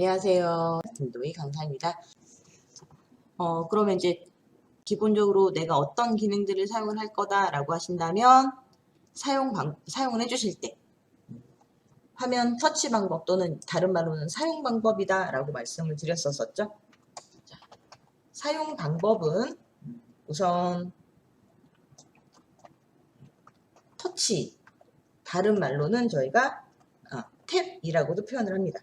안녕하세요. 김도희 강사입니다. 어, 그러면 이제 기본적으로 내가 어떤 기능들을 사용을 할 거다라고 하신다면 사용 방, 사용을 해주실 때 화면 터치 방법 또는 다른 말로는 사용 방법이다 라고 말씀을 드렸었었죠. 자, 사용 방법은 우선 터치 다른 말로는 저희가 아, 탭이라고도 표현을 합니다.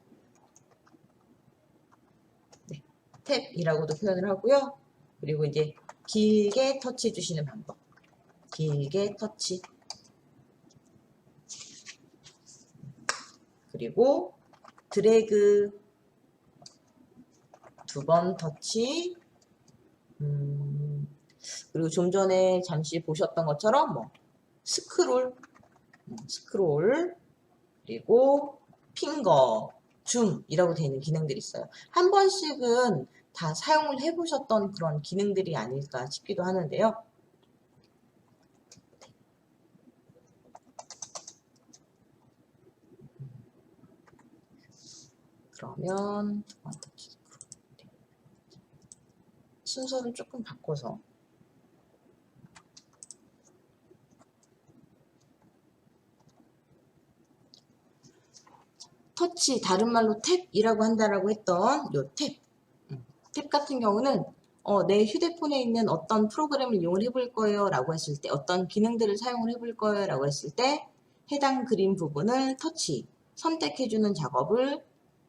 네, 탭이라고도 표현을 하고요. 그리고 이제 길게 터치 주시는 방법. 길게 터치. 그리고 드래그 두 번 터치. 음, 그리고 좀 전에 잠시 보셨던 것처럼 뭐 스크롤, 음, 스크롤, 그리고 핑거, 줌이라고 되어 있는 기능들이 있어요. 한 번씩은 다 사용을 해보셨던 그런 기능들이 아닐까 싶기도 하는데요. 그러면. 순서를 조금 바꿔서 터치 다른 말로 탭이라고 한다라고 했던 요 탭. 음, 탭 같은 경우는 어, 내 휴대폰에 있는 어떤 프로그램을 이용을 해볼 거예요 라고 했을 때 어떤 기능들을 사용을 해볼 거예요 라고 했을 때 해당 그림 부분을 터치 선택해주는 작업을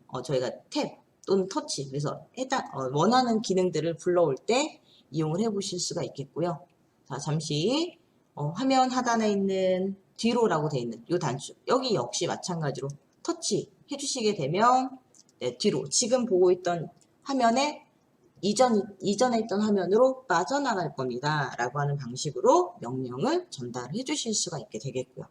어, 저희가 탭 또는 터치 그래서 해당 어, 원하는 기능들을 불러올 때 이용을 해보실 수가 있겠고요. 자 잠시 어, 화면 하단에 있는 뒤로 라고 되어 있는 이 단추 여기 역시 마찬가지로 터치 해주시게 되면 네, 뒤로 지금 보고 있던 화면에 이전, 이전에 있던 화면으로 빠져나갈 겁니다. 라고 하는 방식으로 명령을 전달해 주실 수가 있게 되겠고요.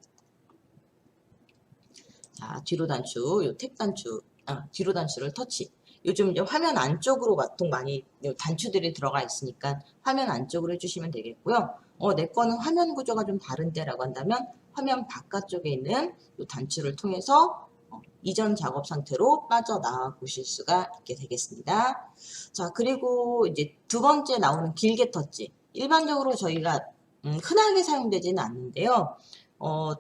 자, 뒤로 단추, 요 탭 단추, 아, 뒤로 단추를 터치. 요즘 이제 화면 안쪽으로 보통 많이 단추들이 들어가 있으니까 화면 안쪽으로 해주시면 되겠고요. 어, 내 거는 화면 구조가 좀 다른데 라고 한다면 화면 바깥쪽에 있는 이 단추를 통해서 어, 이전 작업 상태로 빠져나와 보실 수가 있게 되겠습니다. 자, 그리고 이제 두 번째 나오는 길게 터치. 일반적으로 저희가 음, 흔하게 사용되지는 않는데요. 어,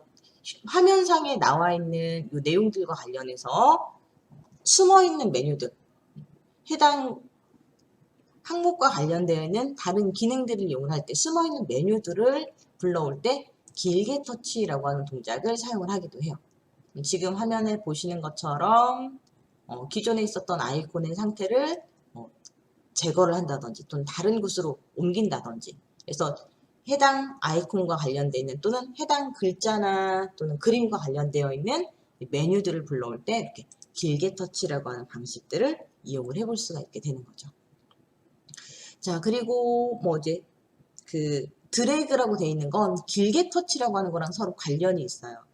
화면상에 나와 있는 이 내용들과 관련해서 숨어 있는 메뉴들, 해당 항목과 관련되어 있는 다른 기능들을 이용할 때 숨어 있는 메뉴들을 불러올 때 길게 터치라고 하는 동작을 사용을 하기도 해요. 지금 화면에 보시는 것처럼 어, 기존에 있었던 아이콘의 상태를 어, 제거를 한다든지 또는 다른 곳으로 옮긴다든지 그래서 해당 아이콘과 관련되어 있는 또는 해당 글자나 또는 그림과 관련되어 있는 메뉴들을 불러올 때 이렇게 길게 터치라고 하는 방식들을 이용을 해볼 수가 있게 되는 거죠. 자 그리고 뭐 이제 그 드래그라고 되어 있는 건 길게 터치라고 하는 거랑 서로 관련이 있어요.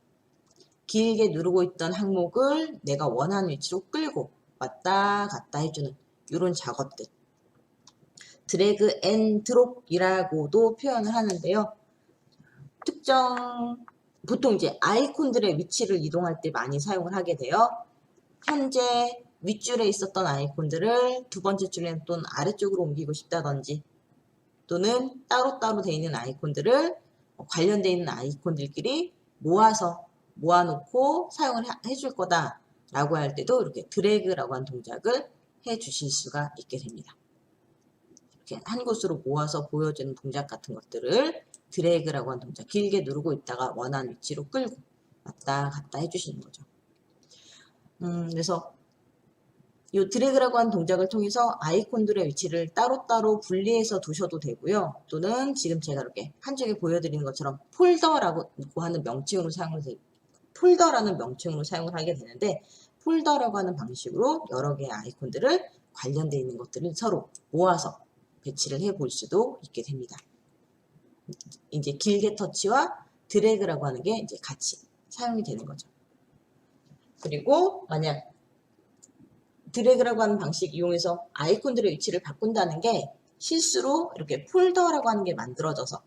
길게 누르고 있던 항목을 내가 원하는 위치로 끌고 왔다 갔다 해주는 이런 작업들. 드래그 앤 드롭이라고도 표현을 하는데요. 특정 보통 이제 아이콘들의 위치를 이동할 때 많이 사용을 하게 돼요. 현재 윗줄에 있었던 아이콘들을 두 번째 줄에 또는 아래쪽으로 옮기고 싶다든지 또는 따로따로 되어 있는 아이콘들을 관련되어 있는 아이콘들끼리 모아서 모아놓고 사용을 해줄 거다 라고 할 때도 이렇게 드래그라고 하는 동작을 해 주실 수가 있게 됩니다. 이렇게 한 곳으로 모아서 보여주는 동작 같은 것들을 드래그라고 하는 동작 길게 누르고 있다가 원하는 위치로 끌고 왔다 갔다 해주시는 거죠. 음, 그래서 이 드래그라고 하는 동작을 통해서 아이콘들의 위치를 따로따로 분리해서 두셔도 되고요. 또는 지금 제가 이렇게 한쪽에 보여드리는 것처럼 폴더라고 하는 명칭으로 사용을 폴더라는 명칭으로 사용을 하게 되는데 폴더라고 하는 방식으로 여러 개의 아이콘들을 관련되어 있는 것들을 서로 모아서 배치를 해 볼 수도 있게 됩니다. 이제 길게 터치와 드래그라고 하는 게 이제 같이 사용이 되는 거죠. 그리고 만약 드래그라고 하는 방식 이용해서 아이콘들의 위치를 바꾼다는 게 실수로 이렇게 폴더라고 하는 게 만들어져서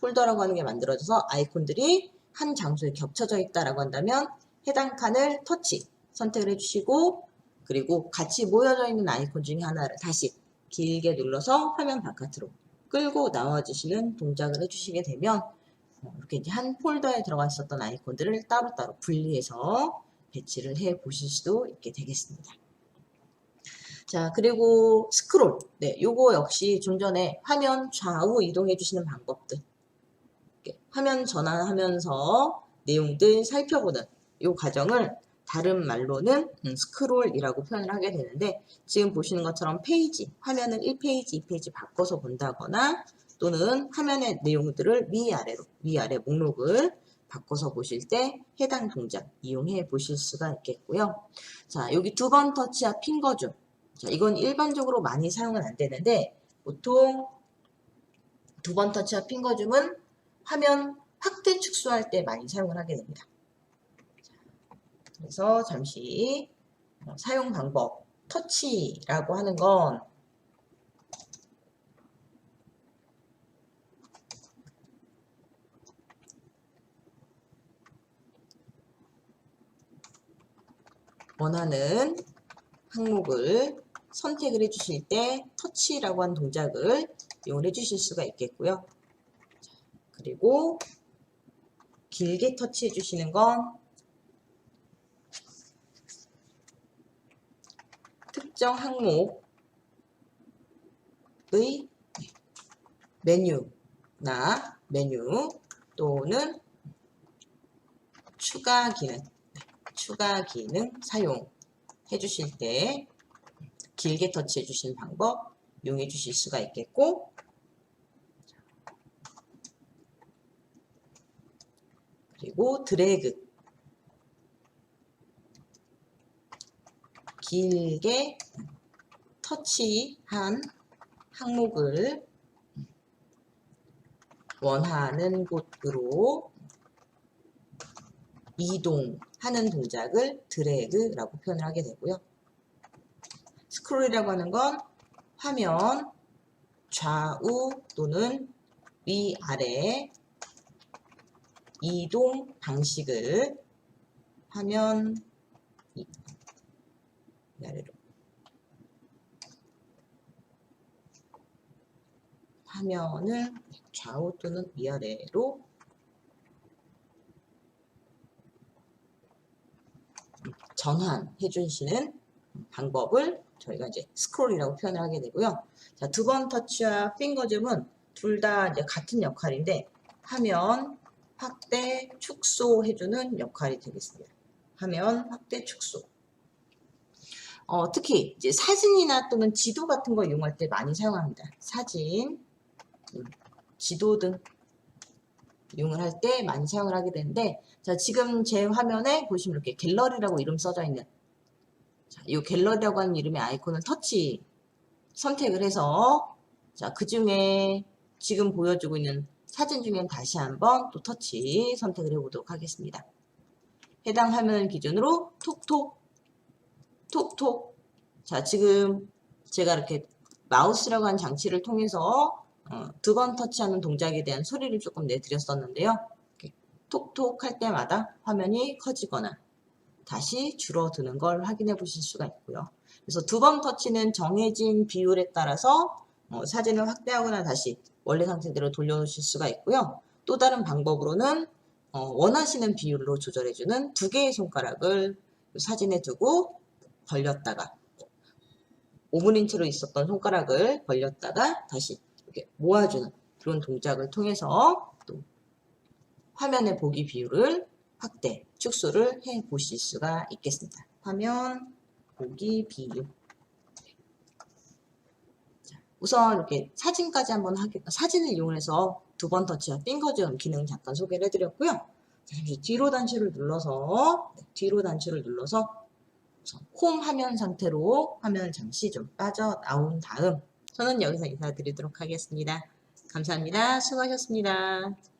폴더라고 하는 게 만들어져서 아이콘들이 한 장소에 겹쳐져 있다라고 한다면 해당 칸을 터치 선택을 해주시고 그리고 같이 모여져 있는 아이콘 중에 하나를 다시 길게 눌러서 화면 바깥으로 끌고 나와주시는 동작을 해주시게 되면 어, 이렇게 이제 한 폴더에 들어가 있었던 아이콘들을 따로따로 분리해서 배치를 해 보실 수도 있게 되겠습니다. 자, 그리고 스크롤. 네, 요거 역시 좀 전에 화면 좌우 이동해 주시는 방법들. 이렇게 화면 전환하면서 내용들 살펴보는 요 과정을 다른 말로는 음, 스크롤이라고 표현을 하게 되는데 지금 보시는 것처럼 페이지, 화면을 1페이지, 2페이지 바꿔서 본다거나 또는 화면의 내용들을 위아래로, 위아래 목록을 바꿔서 보실 때 해당 동작 이용해 보실 수가 있겠고요. 자, 여기 두 번 터치와 핑거줌. 자, 이건 일반적으로 많이 사용은 안 되는데 보통 두 번 터치와 핑거줌은 화면 확대 축소할 때 많이 사용을 하게 됩니다. 자, 그래서 잠시 어, 사용 방법 터치라고 하는 건 원하는 항목을 선택을 해주실 때 터치라고 하는 동작을 이용해 주실 수가 있겠고요. 자, 그리고 길게 터치해 주시는 건 특정 항목의 메뉴나 메뉴 또는 추가 기능 추가 기능 사용해 주실 때 길게 터치해 주시는 방법 이용해 주실 수가 있겠고 그리고 드래그 길게 터치한 항목을 원하는 곳으로 이동하는 동작을 드래그라고 표현을 하게 되고요. 스크롤이라고 하는 건 화면 좌우 또는 위아래 이동 방식을 화면 위아래로 화면을 좌우 또는 위아래로 전환해 주시는 방법을 저희가 이제 스크롤이라고 표현을 하게 되고요. 자, 두 번 터치와 핑거즘은 둘 다 이제 같은 역할인데 화면 확대 축소 해주는 역할이 되겠습니다. 화면 확대 축소. 어, 특히 이제 사진이나 또는 지도 같은 거 이용할 때 많이 사용합니다. 사진, 음, 지도 등 이용을 할 때 많이 사용을 하게 되는데 자 지금 제 화면에 보시면 이렇게 갤러리라고 이름 써져 있는 자, 이 갤러리라고 하는 이름의 아이콘을 터치 선택을 해서 자, 그 중에 지금 보여주고 있는 사진 중엔 다시 한번 또 터치 선택을 해보도록 하겠습니다. 해당 화면을 기준으로 톡톡 톡톡 자 지금 제가 이렇게 마우스라고 하는 장치를 통해서 어, 두번 터치하는 동작에 대한 소리를 조금 내드렸었는데요. 톡톡 할 때마다 화면이 커지거나 다시 줄어드는 걸 확인해 보실 수가 있고요. 그래서 두 번 터치는 정해진 비율에 따라서 어, 사진을 확대하거나 다시 원래 상태대로 돌려놓으실 수가 있고요. 또 다른 방법으로는 어, 원하시는 비율로 조절해주는 두 개의 손가락을 사진에 두고 벌렸다가 5분인치로 있었던 손가락을 벌렸다가 다시 이렇게 모아주는 그런 동작을 통해서 또 화면의 보기 비율을 확대, 축소를 해 보실 수가 있겠습니다. 화면 보기 비율. 자, 우선 이렇게 사진까지 한번 하겠, 사진을 이용해서 두 번 터치와 핑거즈음 기능 잠깐 소개를 해드렸고요. 자, 잠시 뒤로 단추를 눌러서 네, 뒤로 단추를 눌러서 홈 화면 상태로 화면을 잠시 좀 빠져나온 다음 저는 여기서 인사드리도록 하겠습니다. 감사합니다. 수고하셨습니다.